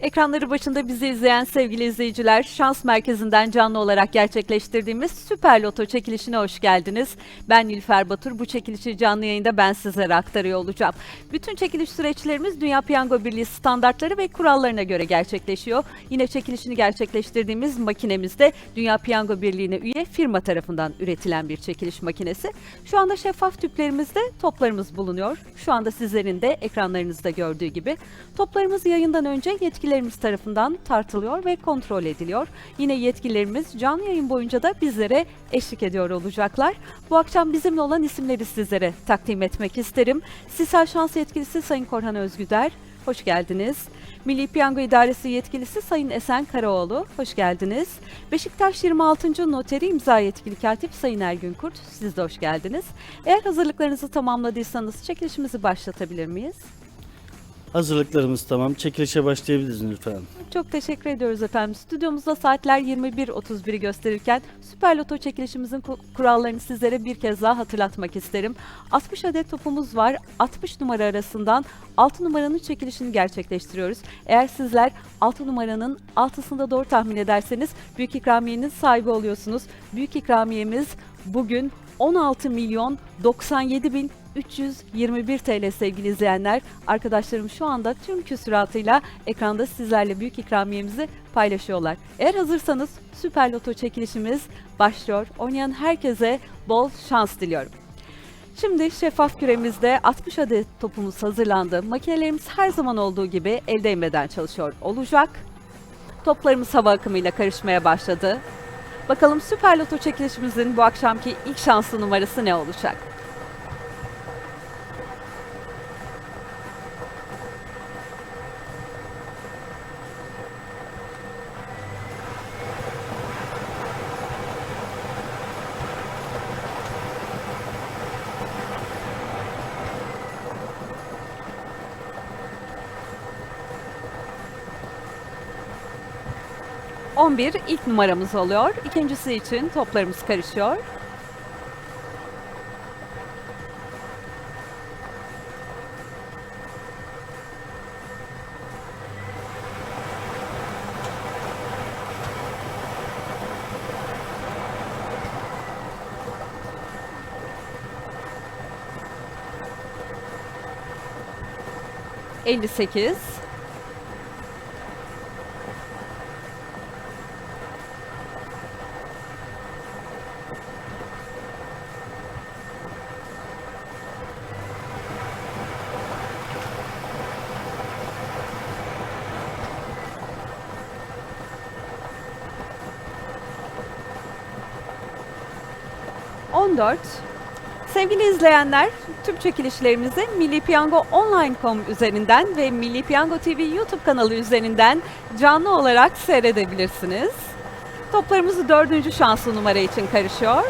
Ekranları başında bizi izleyen sevgili izleyiciler, Şans Merkezi'nden canlı olarak gerçekleştirdiğimiz Süper Loto çekilişine hoş geldiniz. Ben Nilüfer Batur. Bu çekilişi canlı yayında ben sizlere aktarıyor olacağım. Bütün çekiliş süreçlerimiz Dünya Piyango Birliği standartları ve kurallarına göre gerçekleşiyor. Yine çekilişini gerçekleştirdiğimiz makinemizde Dünya Piyango Birliği'ne üye firma tarafından üretilen bir çekiliş makinesi. Şu anda şeffaf tüplerimizde toplarımız bulunuyor. Şu anda sizlerin de ekranlarınızda gördüğü gibi. Toplarımız yayından önce yetkililerimiz tarafından tartılıyor ve kontrol ediliyor. Yine yetkililerimiz canlı yayın boyunca da bizlere eşlik ediyor olacaklar. Bu akşam bizimle olan isimleri sizlere takdim etmek isterim. Sisal Şans Yetkilisi Sayın Korhan Özgüder, hoş geldiniz. Milli Piyango İdaresi Yetkilisi Sayın Esen Karaoğlu, hoş geldiniz. Beşiktaş 26. Noteri İmza Yetkili Katip Sayın Ergün Kurt, siz de hoş geldiniz. Eğer hazırlıklarınızı tamamladıysanız çekilişimizi başlatabilir miyiz? Hazırlıklarımız tamam. Çekilişe başlayabiliriz lütfen. Çok teşekkür ediyoruz efendim. Stüdyomuzda saatler 21.31'i gösterirken Süper Loto çekilişimizin ku- kurallarını sizlere bir kez daha hatırlatmak isterim. 60 adet topumuz var. 60 numara arasından 6 numaranın çekilişini gerçekleştiriyoruz. Eğer sizler 6 numaranın altısında doğru tahmin ederseniz büyük ikramiyenin sahibi oluyorsunuz. Büyük ikramiyemiz bugün 16 milyon 97 bin 321 TL sevgili izleyenler. Arkadaşlarım şu anda tüm küsuratıyla ekranda sizlerle büyük ikramiyemizi paylaşıyorlar. Eğer hazırsanız Süper Loto çekilişimiz başlıyor. Oynayan herkese bol şans diliyorum. Şimdi şeffaf küremizde 60 adet topumuz hazırlandı. Makinelerimiz her zaman olduğu gibi el değmeden çalışıyor olacak. Toplarımız hava akımıyla karışmaya başladı. Bakalım Süper Loto çekilişimizin bu akşamki ilk şanslı numarası ne olacak? On bir ilk numaramız oluyor. İkincisi için toplarımız karışıyor. Elli sekiz. 14. Sevgili izleyenler, tüm çekilişlerimizi Milli Piyango Online.com üzerinden ve Milli Piyango TV YouTube kanalı üzerinden canlı olarak seyredebilirsiniz. Toplarımız dördüncü şanslı numara için karışıyor.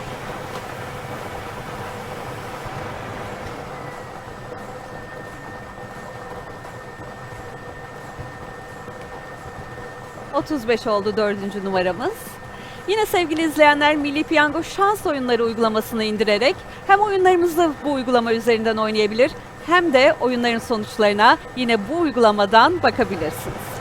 ...35 oldu dördüncü numaramız. Yine sevgili izleyenler Milli Piyango şans oyunları uygulamasını indirerek hem oyunlarımızı bu uygulama üzerinden oynayabilir hem de oyunların sonuçlarına yine bu uygulamadan bakabilirsiniz.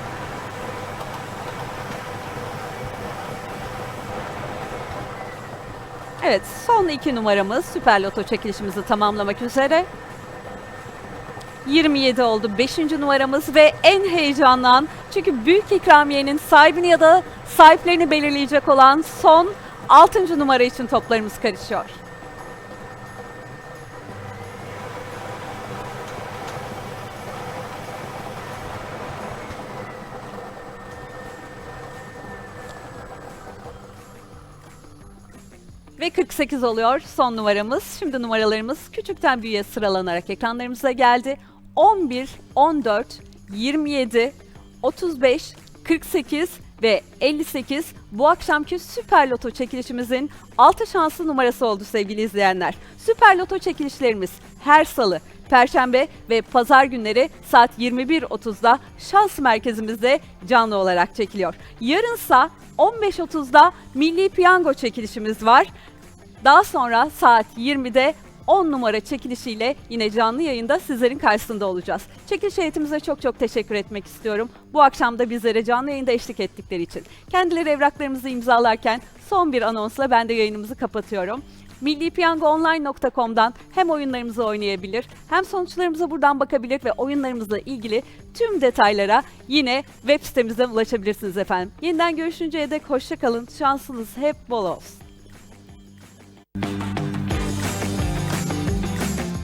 Evet son iki numaramız Süper Loto çekilişimizi tamamlamak üzere. 27 oldu 5. numaramız ve en heyecanlan çünkü büyük ikramiyenin sahibini ya da sahiplerini belirleyecek olan son 6. numara için toplarımız karışıyor. Ve 48 oluyor son numaramız. Şimdi numaralarımız küçükten büyüğe sıralanarak ekranlarımıza geldi. 11, 14, 27, 35, 48 ve 58 bu akşamki Süper Loto çekilişimizin 6 şanslı numarası oldu sevgili izleyenler. Süper Loto çekilişlerimiz her salı, perşembe ve pazar günleri saat 21.30'da şans merkezimizde canlı olarak çekiliyor. Yarınsa 15.30'da Milli Piyango çekilişimiz var. Daha sonra saat 20'de 10 numara çekilişiyle yine canlı yayında sizlerin karşısında olacağız. Çekiliş heyetimize çok çok teşekkür etmek istiyorum. Bu akşam da bizlere canlı yayında eşlik ettikleri için. Kendileri evraklarımızı imzalarken son bir anonsla ben de yayınımızı kapatıyorum. millipiyangoonline.com'dan hem oyunlarımızı oynayabilir hem sonuçlarımıza buradan bakabilir ve oyunlarımızla ilgili tüm detaylara yine web sitemizden ulaşabilirsiniz efendim. Yeniden görüşünceye dek hoşça kalın. Şansınız hep bol olsun.